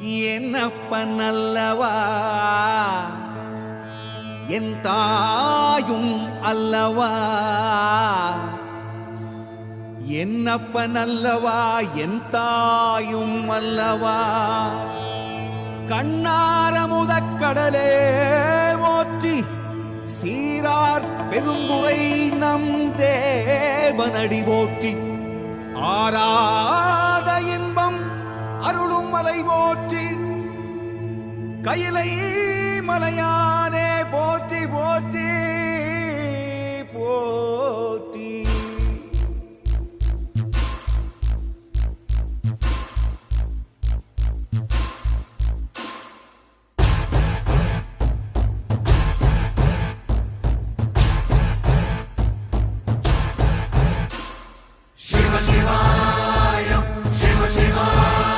என்னப்ப நல்லவா? என் தாயும் அல்லவா? என்னப்ப நல்லவா? என் தாயும் அல்லவா? கண்ணார முதக்கடலே போற்றி சீரார் பெருந்துரை நம் தேவனடி போற்றி. ஆராத மலை போற்றி கையிலை மலையானே